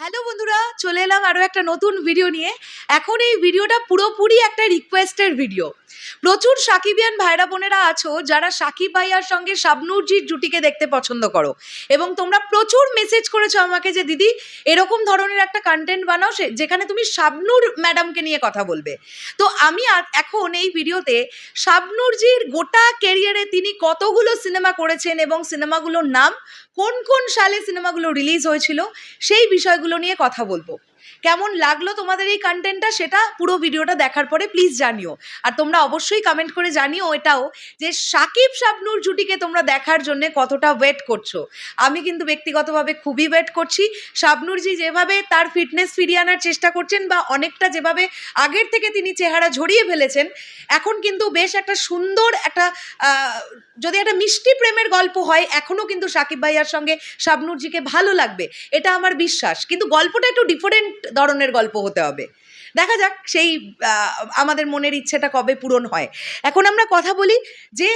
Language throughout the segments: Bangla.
হ্যালো বন্ধুরা, চলে এলাম আরও একটা নতুন ভিডিও নিয়ে। এখন এই ভিডিওটা পুরোপুরি একটা রিকোয়েস্টের ভিডিও প্রচুর সাকিবিয়ান ভাইরা বোনেরা আছো যারা সাকিব ভাইয়ার সঙ্গে শাবনুরজির জুটিকে দেখতে পছন্দ করো। এবং তোমরা প্রচুর মেসেজ করেছ আমাকে যে, দিদি, এরকম ধরনের একটা কন্টেন্ট বানাও যেখানে তুমি শাবনুর ম্যাডামকে নিয়ে কথা বলবে। তো আমি এখন এই ভিডিওতে শাবনুরজির গোটা ক্যারিয়ারে তিনি কতগুলো সিনেমা করেছেন এবং সিনেমাগুলোর নাম কোন কোন সালে সিনেমাগুলো রিলিজ হয়েছিল, সেই বিষয়গুলো নিয়ে কথা বলব। কেমন লাগল তোমাদের এই কন্টেন্টটা সেটা পুরো ভিডিওটা দেখার পরে প্লিজ জানিও। আর তোমরা অবশ্যই কমেন্ট করে জানিও এটাও যে সাকিব শাবনুর জুটিকে তোমরা দেখার জন্য কতটা ওয়েট করছ। আমি কিন্তু ব্যক্তিগতভাবে খুবই ওয়েট করছি। শাবনুরজি যেভাবে তার ফিটনেস ফিরিয়ে আনার চেষ্টা করছেন বা অনেকটা যেভাবে আগের থেকে তিনি চেহারা ঝরিয়ে ফেলেছেন, এখন কিন্তু বেশ একটা সুন্দর একটা যদি একটা মিষ্টি প্রেমের গল্প হয় এখনও কিন্তু সাকিব ভাইয়ার সঙ্গে শাবনুরজিকে ভালো লাগবে। এটা আমার বিশ্বাস। কিন্তু গল্পটা একটু ডিফারেন্ট ধরনের গল্প হতে হবে। দেখা যাক সেই আমাদের মনের ইচ্ছেটা কবে পূরণ হয়। এখন আমরা কথা বলি যে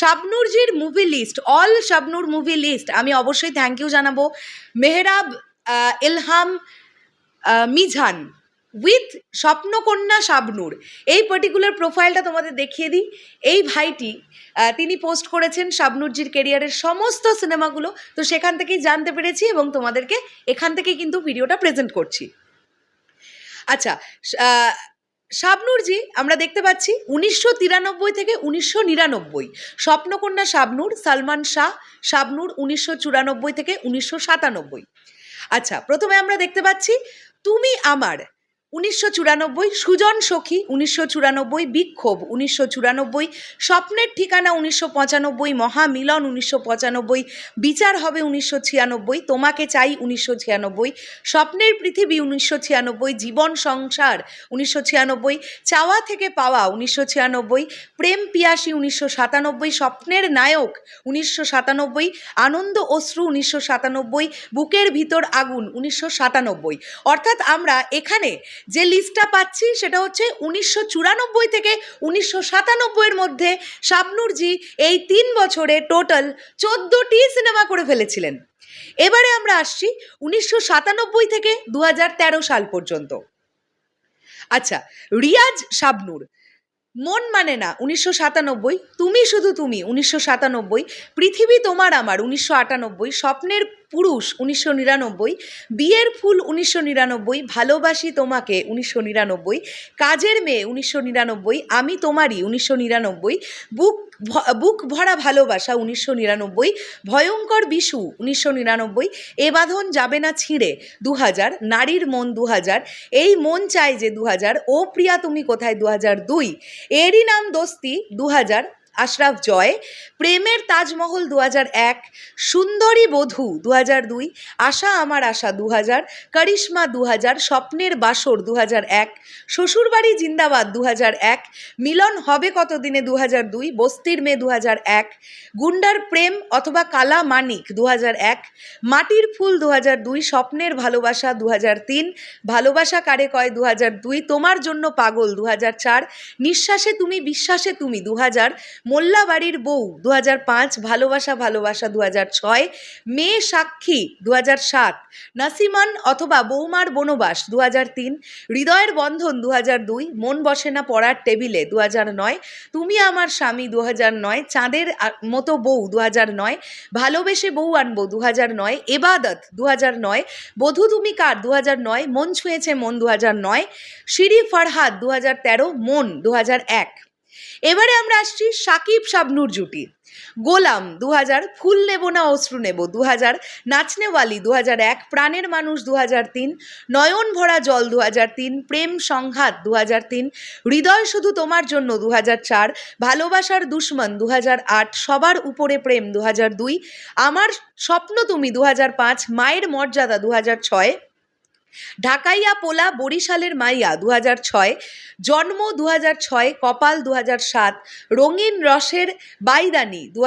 শাবনুরজির movie list all Shabnur movie list আমি অবশ্যই থ্যাংক ইউ জানাব। মেহরাব এলহাম মিঝান উইথ স্বপ্নকন্যা শাবনুর। এই পার্টিকুলার প্রোফাইলটা তোমাদের দেখিয়ে দিই। এই ভাইটি তিনি পোস্ট করেছেন শাবনুরজির কেরিয়ারের সমস্ত সিনেমাগুলো তো সেখান থেকেই জানতে পেরেছি এবং তোমাদেরকে এখান থেকেই কিন্তু ভিডিওটা প্রেজেন্ট করছি। আচ্ছা শাবনুরজি, আমরা দেখতে পাচ্ছি উনিশশো তিরানব্বই থেকে উনিশশো নিরানব্বই। স্বপ্নকন্যা শাবনুর, সালমান শাহ, শাবনুর উনিশশো চুরানব্বই থেকে উনিশশো সাতানব্বই। আচ্ছা প্রথমে আমরা দেখতে পাচ্ছি, তুমি আমার উনিশশো চুরানব্বই সুজন সখী, উনিশশো চুরানব্বই বিক্ষোভ, উনিশশো চুরানব্বই স্বপ্নের ঠিকানা, উনিশশো পঁচানব্বই মহামিলন, উনিশশো পঁচানব্বই বিচার হবে, উনিশশো ছিয়ানব্বই তোমাকে চাই, উনিশশো ছিয়ানব্বই স্বপ্নের পৃথিবী, উনিশশো ছিয়ানব্বই জীবন সংসার, উনিশশো ছিয়ানব্বই চাওয়া থেকে পাওয়া, উনিশশো ছিয়ানব্বই প্রেম পিয়াসী, উনিশশো সাতানব্বই স্বপ্নের নায়ক, উনিশশো সাতানব্বই আনন্দ অশ্রু, উনিশশো সাতানব্বই বুকের ভিতর আগুন, উনিশশো সাতানব্বই অর্থাৎ আমরা এখানে যে লিস্টটা পাচ্ছি সেটা হচ্ছে উনিশশো চুরানব্বই থেকে উনিশশো সাতানব্বইয়ের মধ্যে শাবনুরজি এই তিন বছরে টোটাল চোদ্দোটি সিনেমা করে ফেলেছিলেন। এবারে আমরা আসছি উনিশশো সাতানব্বই থেকে দু সাল পর্যন্ত। আচ্ছা রিয়াজ শাবনুর, মন মানে না, উনিশশো সাতানব্বই, তুমি শুধু তুমি, উনিশশো সাতানব্বই, পৃথিবী তোমার আমার, উনিশশো আটানব্বই, স্বপ্নের পুরুষ উনিশশো নিরানব্বই, বিয়ের ফুল উনিশশো নিরানব্বই, ভালোবাসি তোমাকে উনিশশো নিরানব্বই, কাজের মেয়ে উনিশশো নিরানব্বই, আমি তোমারই উনিশশো নিরানব্বই, বুক বুক ভরা ভালোবাসা উনিশশো নিরানব্বই, ভয়ঙ্কর বিশু উনিশশো নিরানব্বই, এ যাবে না ছিঁড়ে দু হাজার নারীর মন দু হাজার এই মন চাই যে দু হাজার ও প্রিয়া তুমি কোথায় দু হাজার দুই, এরই নাম দোস্তি দু হাজার আশরাফ জয়, প্রেমের তাজমহল দু এক, সুন্দরী বধূ দু দুই, আশা আমার আশা দু হাজার করিশ্মা দু হাজার স্বপ্নের বাসর দু এক, শ্বশুরবাড়ি জিন্দাবাদ দু এক, মিলন হবে কতদিনে দু দুই, বস্তির মেয়ে দু এক, গুন্ডার প্রেম অথবা কালা মানিক দু এক, মাটির ফুল দু দুই, স্বপ্নের ভালোবাসা দু তিন, ভালোবাসা কারে কয় দু দুই, তোমার জন্য পাগল দু চার, নিঃশ্বাসে তুমি, বিশ্বাসে তুমি দু হাজার মোল্লাবাড়ির বউ দু পাঁচ, ভালোবাসা ভালোবাসা দু ছয়, মেয়ে সাক্ষী দু সাত, নাসিমান অথবা বৌমার বনবাস দু তিন, হৃদয়ের বন্ধন দু দুই, মন বসে না পড়ার টেবিলে দু নয়, তুমি আমার স্বামী দু নয়, চাঁদের মতো বউ দু নয়, ভালোবেসে বউ আনব দু হাজার নয়, এবাদত দু নয়, বধূ তুমি কার দু নয়, মন ছুঁয়েছে মন দু নয় শিরি ফারহাদ দু তেরো, মন দু এক। এবারে আমরা আসছি সাকিব শাবনুর জুটি। গোলাম দু হাজার ফুল নেব না, অশ্রু নেব দু হাজার নাচনেওয়ালি দু হাজার এক, প্রাণের মানুষ দু হাজার তিন, নয়ন ভরা জল দু হাজার তিন, প্রেম সংঘাত দু হাজার তিন, হৃদয় শুধু তোমার জন্য দু হাজার চার, ভালোবাসার দুশ্মন দু হাজার আট, সবার উপরে প্রেম দু হাজার দুই, আমার স্বপ্ন তুমি দু হাজার পাঁচ, মায়ের মর্যাদা দু হাজার ছয় ঢাকাইয়া পোলা বরিশালের মাইয়া দু ছয়, জন্ম দু ছয়, কপাল দু সাত, রঙিন রসের বাইদানি দু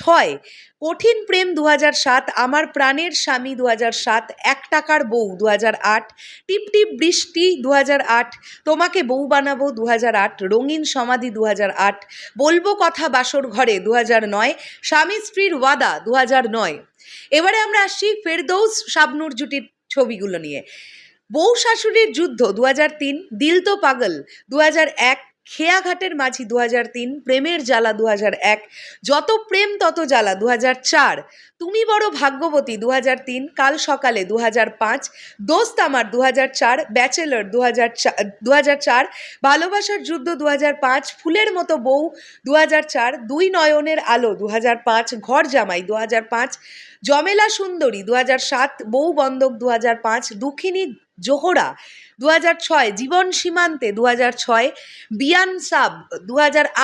ছয়, কঠিন প্রেম দু সাত, আমার প্রাণের স্বামী দু সাত, এক টাকার বউ দু আট, টিপ টিপ বৃষ্টি দু আট, তোমাকে বউ বানাবো দু আট, রঙিন সমাধি দু আট, বলব কথা বাসর ঘরে দু নয়, স্বামী স্ত্রীর ওয়াদা দু নয়। এবারে আমরা আসছি ফেরদৌস শাবনুর জুটির ছবিগুলো নিয়ে। বউ শাশুড়ির যুদ্ধ দু তিন, দিল তো পাগল দু এক খেয়াঘাটের মাঝি দু তিন, প্রেমের জ্বালা দু এক, যত প্রেম তত জ্বালা দু চার। তুমি বড় ভাগ্যবতী দু তিন, কাল সকালে দু হাজার পাঁচ, দোস্ত আমার দু চার, ব্যাচেলর দু চার, ভালোবাসার যুদ্ধ দু পাঁচ, ফুলের মতো বউ দু চার, দুই নয়নের আলো দু পাঁচ, ঘর জামাই দু পাঁচ জমেলা সুন্দরী দু সাত বউ বন্ধক দু পাঁচ, দুঃখিনী জোহরা দু ছয়, জীবন সীমান্তে দু ছয়, বিয়ান সাব দু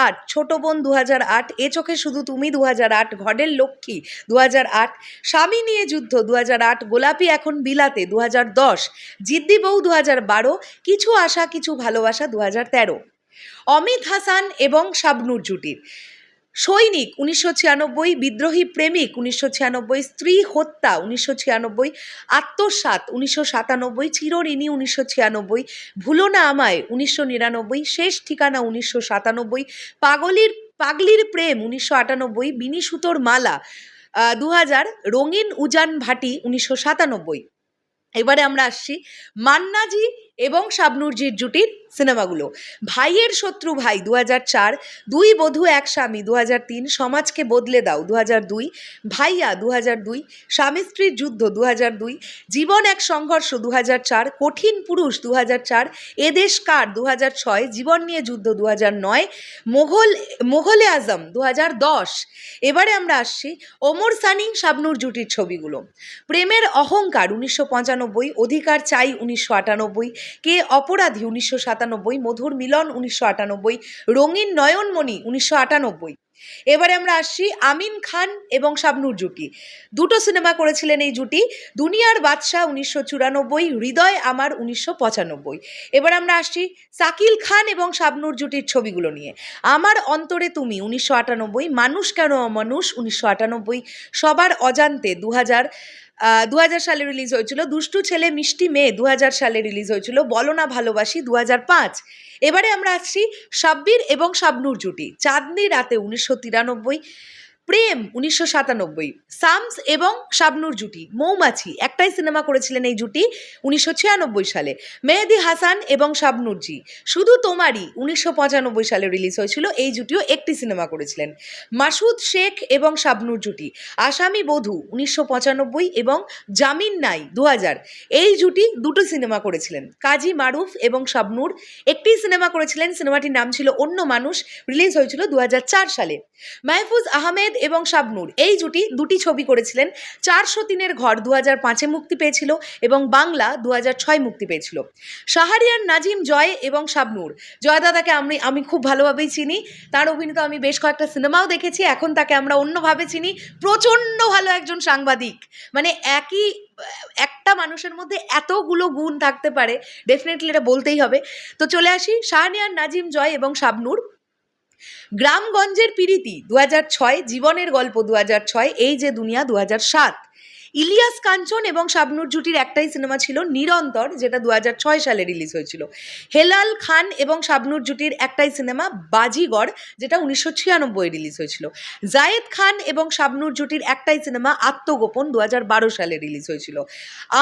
আট, ছোট বোন দু আট, এ চোখে শুধু তুমি দু আট, ঘরের লক্ষ্মী দু আট, স্বামী নিয়ে যুদ্ধ দু আট, গোলাপি এখন বিলাতে দু দশ, জিদ্দি বউ দু বারো, কিছু আশা, কিছু ভালোবাসা দু তেরো। অমিত হাসান এবং শাবনুর জুটির। সৈনিক উনিশশো ছিয়ানব্বই, বিদ্রোহী প্রেমিক উনিশশো ছিয়ানব্বই, স্ত্রী হত্যা উনিশশো ছিয়ানব্বই আত্মসাত উনিশশো সাতানব্বই, চিরঋণী উনিশশো ছিয়ানব্বই ভুলো না আমায় উনিশশো নিরানব্বই, শেষ ঠিকানা উনিশশো সাতানব্বই, পাগলির পাগলির প্রেম উনিশশো আটানব্বই বিনি সুতোর মালা দু হাজার রঙিন উজান ভাটি উনিশশো সাতানব্বই। এবারে আমরা আসছি মান্নাজি এবং শাবনুরজির জুটির সিনেমাগুলো। ভাইয়ের শত্রু ভাই দু চার, দুই বধূ এক স্বামী দু তিন, সমাজকে বদলে দাও দু দুই, ভাইয়া দু দুই, স্বামী স্ত্রীর যুদ্ধ দু দুই, জীবন এক সংঘর্ষ দু চার, কঠিন পুরুষ দু চার এদেশ কার দু ছয়, জীবন নিয়ে যুদ্ধ দু নয়, মোঘল, মোঘলে আজম দু দশ। এবারে আমরা আসছি ওমর সানি, শাবনুর জুটির ছবিগুলো। প্রেমের অহংকার উনিশশো পঁচানব্বই, অধিকার চাই উনিশশো আটানব্বই কে অপরাধী উনিশশো সাতানব্বই, মধুর মিলন উনিশশো আটানব্বই, রঙিন নয়নমণি উনিশশো আটানব্বই। এবারে আমরা আসছি আমিন খান এবং শাবনুর জুটি। দুটো সিনেমা করেছিলেন এই জুটি, দুনিয়ার বাদশাহ উনিশশো চুরানব্বই, হৃদয় আমার উনিশশো পঁচানব্বই। এবার আমরা আসছি সাকিল খান এবং শাবনুর জুটির ছবিগুলো নিয়ে। আমার অন্তরে তুমি উনিশশো আটানব্বই, মানুষ কেন অমানুষ উনিশশো আটানব্বই, সবার অজান্তে দু হাজার দু হাজার সালে রিলিজ হয়েছিল দুষ্টু ছেলে মিষ্টি মেয়ে দু হাজার সালে রিলিজ হয়েছিল বলো না ভালোবাসি দু হাজার পাঁচ। এবারে আমরা আসছি সাব্বির এবং শাবনুর জুটি, চাঁদনি রাতে উনিশশো তিরানব্বই। প্রেম উনিশশো সাতানব্বই, সামস এবং শাবনুর জুটি, মৌমাছি, একটাই সিনেমা করেছিলেন এই জুটি উনিশশো ছিয়ানব্বই সালে। মেহেদি হাসান এবং শাবনুরজি, শুধু তোমারই উনিশশো পঁচানব্বই সালে রিলিজ হয়েছিল, এই জুটিও একটি সিনেমা করেছিলেন। মাসুদ শেখ এবং শাবনুর জুটি, আসামি বধূ উনিশশো পঁচানব্বই এবং জামিন নাই দু হাজার এই জুটি দুটো সিনেমা করেছিলেন। কাজী মারুফ এবং শাবনুর, একটি সিনেমা করেছিলেন, সিনেমাটির নাম ছিল অন্য মানুষ রিলিজ হয়েছিল দু হাজার চার সালে। মাহফুজ আহমেদ এবং শাবনুর। এই জুটি দুটি ছবি করেছিলেন। চারশো তিনের ঘর দু হাজার পাঁচে মুক্তি পেয়েছিল এবং বাংলা দু হাজার ছয় মুক্তি পেয়েছিল। শাহরিয়ার নাজিম জয় এবং শাবনুর। জয়দাদাকে আমি আমি খুব ভালোভাবেই চিনি। তার অভিনীত আমি বেশ কয়েকটা সিনেমাও দেখেছি। এখন তাকে আমরা অন্যভাবে চিনি। প্রচণ্ড ভালো একজন সাংবাদিক। মানে একই, একটা মানুষের মধ্যে এতগুলো গুণ থাকতে পারে। ডেফিনেটলি এটা বলতেই হবে। তো চলে আসি। শাহনিয়ার নাজিম জয় এবং শাবনুর। গ্রামগঞ্জের পিরিতি দু হাজার ছয়, জীবনের গল্প দু হাজার ছয়, এই যে দুনিয়া দু হাজার সাত। ইলিয়াস কাঞ্চন এবং শাবনুর জুটির একটাই সিনেমা ছিল নিরন্তর, যেটা দু সালে রিলিজ হয়েছিল। হেলাল খান এবং শাবনুর জুটির একটাই সিনেমা বাজিগড়, যেটা উনিশশো ছিয়ানব্বই রিলিজ হয়েছিল। জায়েদ খান এবং শাবনুর জুটির একটাই সিনেমা আত্মগোপন দু সালে রিলিজ হয়েছিল।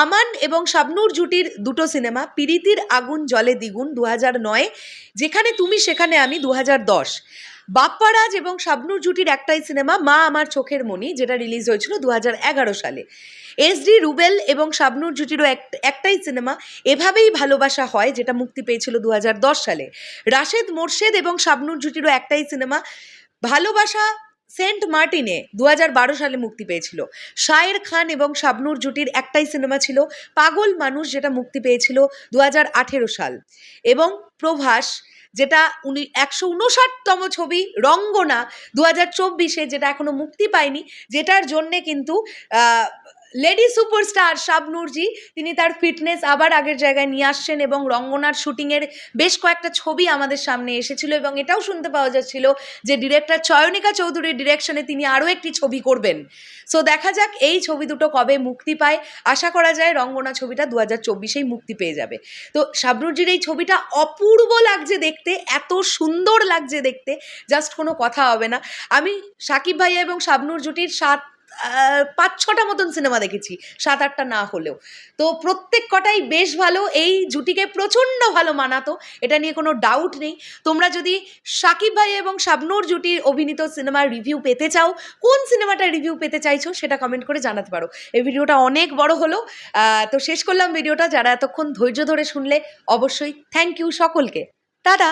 আমান এবং শাবনুর জুটির দুটো সিনেমা, পিরিতির আগুন জলে দ্বিগুণ দু নয়, যেখানে তুমি সেখানে আমি দু দশ। বাপ্পারাজ এবং শাবনুর জুটির একটাই সিনেমা, মা আমার চোখের মণি, যেটা রিলিজ হয়েছিল দু হাজার এগারো সালে। এস ডি রুবেল এবং শাবনুর জুটিরও এক- একটাই সিনেমা, এভাবেই ভালোবাসা হয়, যেটা মুক্তি পেয়েছিল দু হাজার দশ সালে। রাশেদ মোর্শেদ এবং শাবনুর জুটিরও একটাই সিনেমা, ভালোবাসা সেন্ট মার্টিনে দু হাজার বারো সালে মুক্তি পেয়েছিল। শায়ের খান এবং শাবনুর জুটির একটাই সিনেমা ছিল পাগল মানুষ, যেটা মুক্তি পেয়েছিল দু হাজার আঠেরো সাল। এবং প্রভাস যেটা উনি একশো উনষাটতম ছবি রঙ্গনা দু হাজার চব্বিশে, যেটা এখনও মুক্তি পায়নি, যেটার জন্যে কিন্তু লেডি সুপারস্টার শাবনুরজি তিনি তার ফিটনেস আবার আগের জায়গায় নিয়ে আসছেন এবং রঙ্গনার শুটিংয়ের বেশ কয়েকটা ছবি আমাদের সামনে এসেছিল এবং এটাও শুনতে পাওয়া যাচ্ছিল যে ডিরেক্টর চয়নিকা চৌধুরীর ডিরেকশনে তিনি আরও একটি ছবি করবেন। সো দেখা যাক এই ছবি দুটো কবে মুক্তি পায়। আশা করা যায় রঙ্গনা ছবিটা দু হাজার চব্বিশেই মুক্তি পেয়ে যাবে। তো, শাবনুরজির এই ছবিটা অপূর্ব লাগছে দেখতে, এত সুন্দর লাগছে দেখতে জাস্ট কোনো কথা হবে না। আমি সাকিব ভাইয়া এবং শাবনুর জুটির সাত পাঁচ ছটা মতন সিনেমা দেখেছি, সাত আটটা না হলেও। তো প্রত্যেক কটাই বেশ ভালো, এই জুটিকে প্রচণ্ড ভালো মানাতো, এটা নিয়ে কোনো ডাউট নেই। তোমরা যদি সাকিব ভাই এবং শাবনূর জুটির অভিনীত সিনেমার রিভিউ পেতে চাও, কোন সিনেমাটার রিভিউ পেতে চাইছো সেটা কমেন্ট করে জানাতে পারো। এই ভিডিওটা অনেক বড় হলো তো শেষ করলাম ভিডিওটা, যারা এতক্ষণ ধৈর্য ধরে শুনলে, অবশ্যই থ্যাংক ইউ সকলকে। টাটা!